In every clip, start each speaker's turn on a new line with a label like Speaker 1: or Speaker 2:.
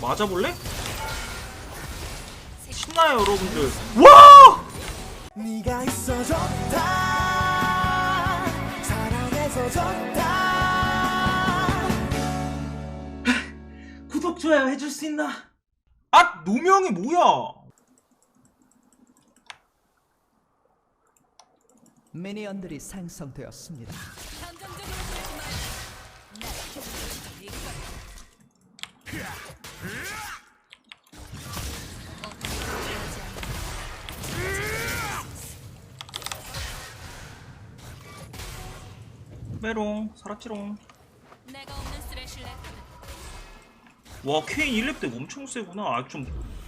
Speaker 1: 맞아볼래? 신나요 여러분들 와!
Speaker 2: 네가 있어 좋다 사랑해서 좋다
Speaker 1: 구독 좋아요 해줄 수 있나? 아 노명이 뭐야
Speaker 3: 미니언들이 생성되었습니다.
Speaker 4: 감정적으로 굴지 마. 않나.
Speaker 1: 메롱 살았지롱
Speaker 4: 내가 없는.
Speaker 1: 와 K 1렙 때 엄청 세구나 아 좀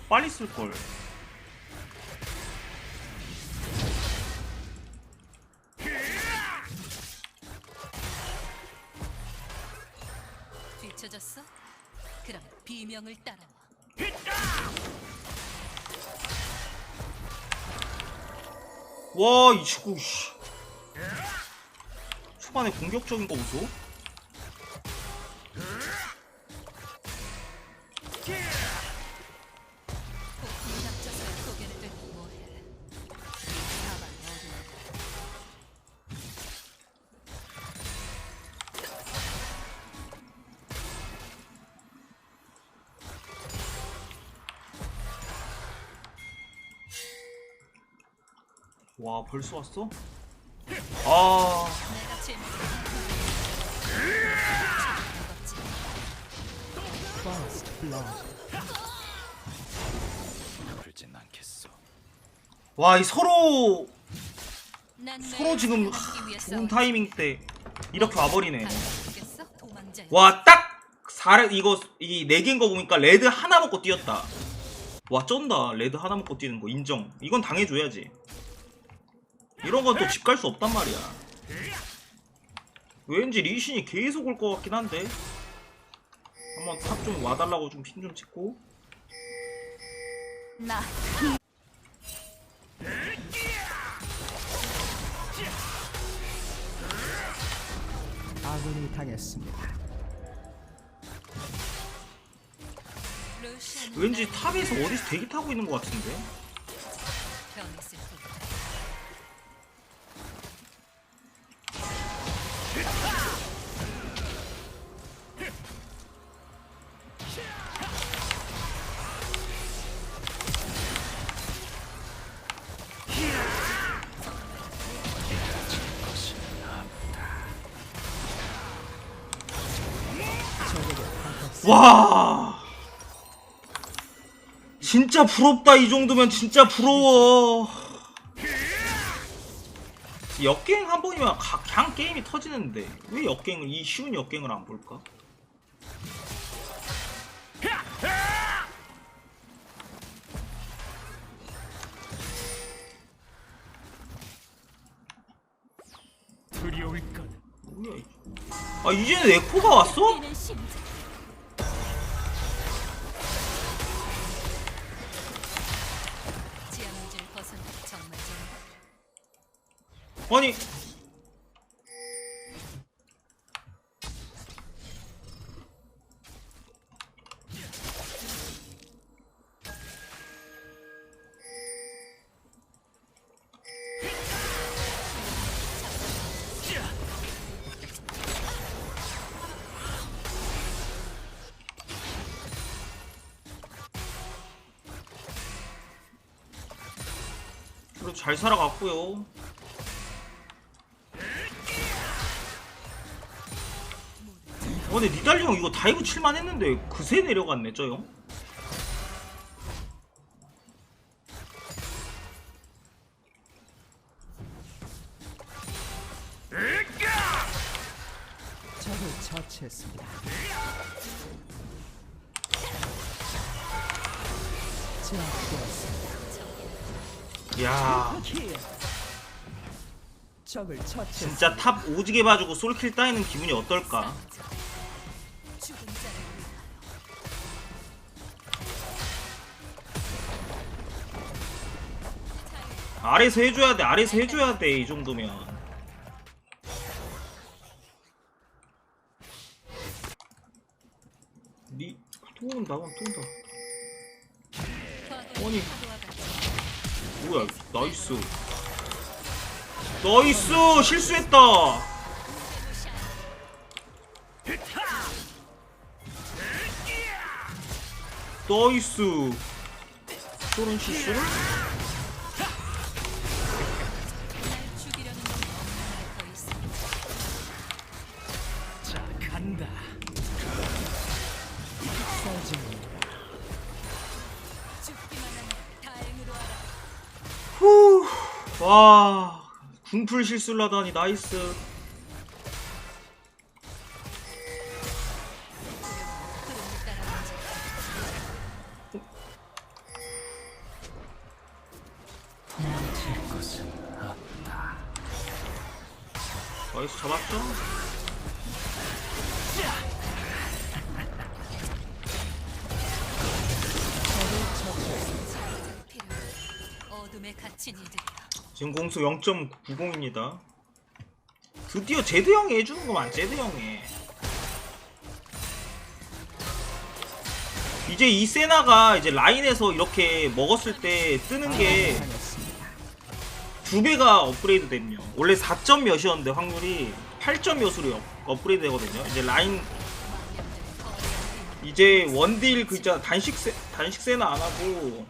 Speaker 1: 빨리 쓸걸
Speaker 4: 뒤쳐졌어? 그럼 비명을 따라와.
Speaker 1: 와이 친구 씨. 초반에 공격적인 거 보소 와 벌써 왔어? 아.
Speaker 2: 그러진 않겠어
Speaker 1: 와 이 서로
Speaker 4: 난
Speaker 1: 서로 지금 하, 좋은. 타이밍 때 이렇게 와버리네. 와 딱 4 이거 이 4개인 거 보니까 레드 하나 먹고 뛰었다 와 쩐다 레드 하나 먹고 뛰는 거 인정 이건 당해줘야지 이런 건 또 집 갈 수 없단 말이야. 왠지 리신이 계속 올 것 같긴 한데. 한번 탑 좀 와달라고 좀 핀 좀 찍고.
Speaker 4: 나.
Speaker 3: 아군이 당했습니다.
Speaker 1: 왠지 탑에서 어디서 대기 타고 있는 것 같은데?
Speaker 4: 변했을 뿐.
Speaker 1: 와 진짜 부럽다 이 정도면 진짜 부러워 역갱 한 번이면 가- 그냥 게임이 터지는데 왜 역갱을 이 쉬운 역갱을 안 볼까?
Speaker 2: 두려울
Speaker 1: 이- 아 이제는 에코가 왔어? 그래도 잘 살아갔고요 어, 근데 니달리 형 이거 다이브 칠만 했는데 그새 내려갔네 저 형.
Speaker 3: 제압되었습니다.
Speaker 1: 야. 진짜 탑 오지게 봐주고 솔킬 따이는 기분이 어떨까? 아래서 해줘야 돼 아래서 해줘야 돼 이 정도면 니 들어온다 온다 또 온다 아니. 뭐야 나이스. 나이스! 실수했다! 나이스. 저런 실수를? 와, 궁풀 실수를 하다니 나이스. 나이스 잡았죠? 지금 공수 0.90입니다. 드디어 제드 형이 해주는 거만 제드 형이. 이제 이 세나가 이제 라인에서 이렇게 먹었을 때 뜨는 게. 두 배가 업그레이드 되며 원래 4점 몇이었는데 확률이 8점 몇으로 업- 업그레이드 되거든요. 이제 라인. 이제 원딜 그 있잖아 단식 세, 단식 세나 안 하고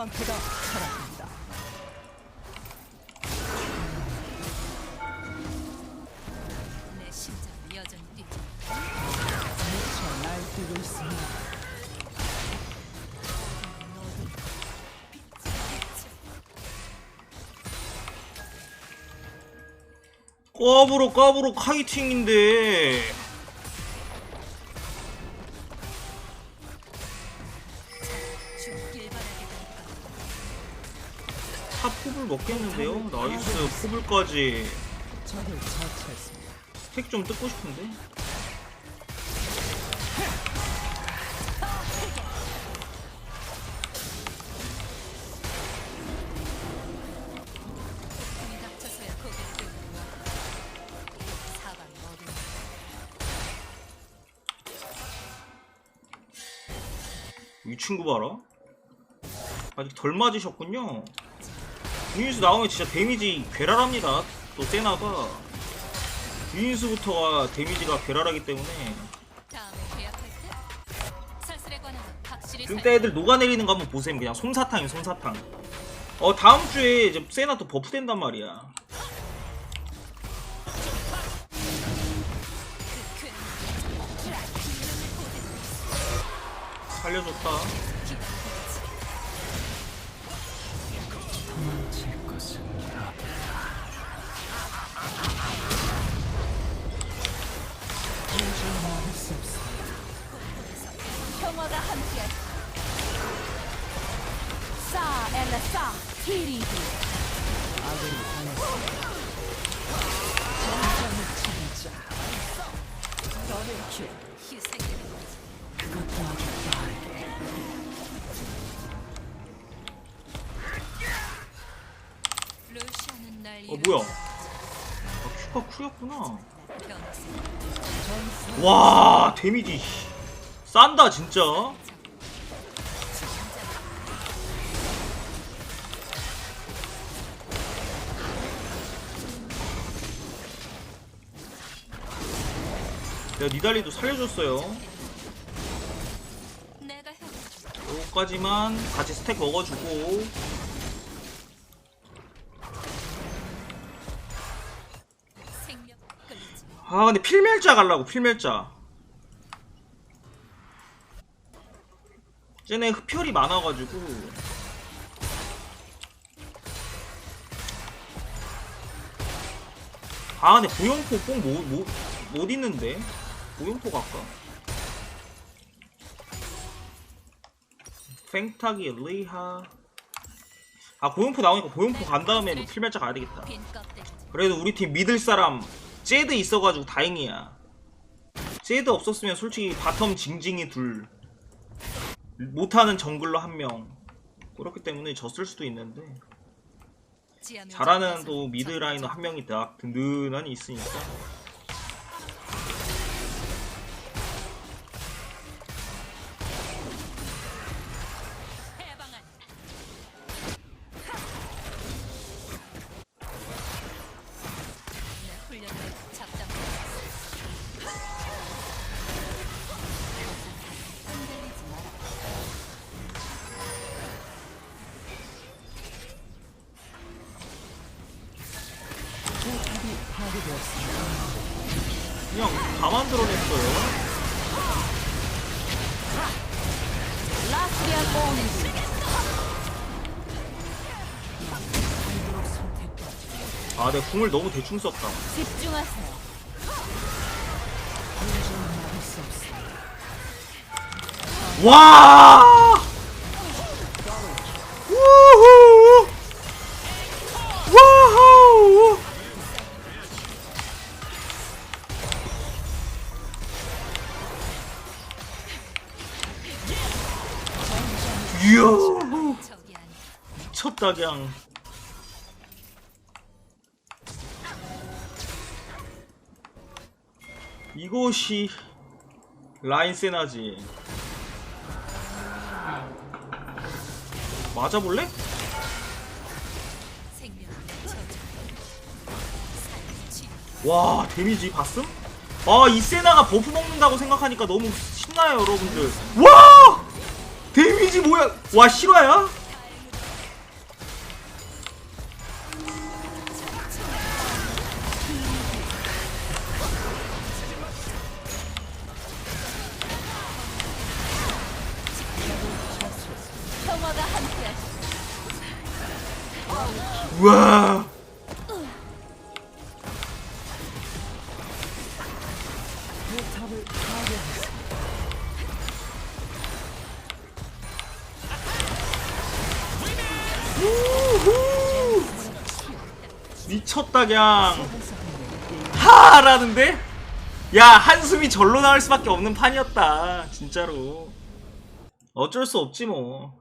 Speaker 3: 방패가 사라진다.
Speaker 4: 내 심장은 여전히 뛰죠.
Speaker 3: 미쳐 날뛰고 있습니다.
Speaker 4: 너도
Speaker 1: 꺼부로 꺼부로 카이팅인데 먹겠는데요? 나이스 포블까지
Speaker 3: 처치했습니다.
Speaker 1: 스택 좀 뜯고 싶은데.
Speaker 4: 이
Speaker 1: 친구 봐라 아직 덜 맞으셨군요 유인수 나오면 진짜 데미지 괴랄합니다. 또 세나가. 유인수부터가 데미지가 괴랄하기 때문에.
Speaker 4: 다음에 계약할 때? 사슬에 관한 건 확실히
Speaker 1: 지금
Speaker 4: 살-
Speaker 1: 때 애들 녹아내리는 거 한번 보세요 그냥 솜사탕이 솜사탕. 어 다음 주에 이제 세나 또 버프 된단 말이야. 살려줬다 뭐야 아 큐가 쿨이었구나
Speaker 4: 변했어.
Speaker 1: 와 데미지 씨. 싼다 진짜 내가 니달리도 살려줬어요. 요거까지만 같이 스택 먹어주고 아 근데 필멸자 갈라고 필멸자. 쟤네 흡혈이 많아가지고. 아 근데 보영포 꼭못 있는데? 보영포 갈까. 팽타기 리하. 아 보영포 나오니까 보영포 간 다음에 뭐 필멸자 가야 되겠다. 그래도 우리 팀 믿을 사람 제드 있어가지고 다행이야. 제드 없었으면 솔직히 바텀 징징이 둘 못하는 정글러 한 명. 그렇기 때문에 졌을 수도 있는데 잘하는 또 미드 라이너 한 명이 딱 든든하니 있으니까 그냥 다 만들어냈어요 아 내가 궁을 너무 대충 썼다
Speaker 5: 집중하세요.
Speaker 1: 와! 그냥 이것이 라인 세나지 맞아볼래? 와 데미지 봤음? 아이 세나가 버프 먹는다고 생각하니까 너무 신나요 여러분들 와 데미지 뭐야 와 실화야? 와. 우후. 미쳤다 그냥 하라는데? 야 한숨이 절로 나올 수밖에 없는 판이었다 진짜로 어쩔 수 없지 뭐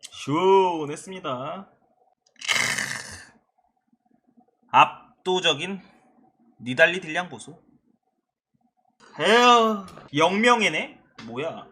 Speaker 1: 시원했습니다 압도적인 니달리 딜량 보소. 에어 영명이네? 뭐야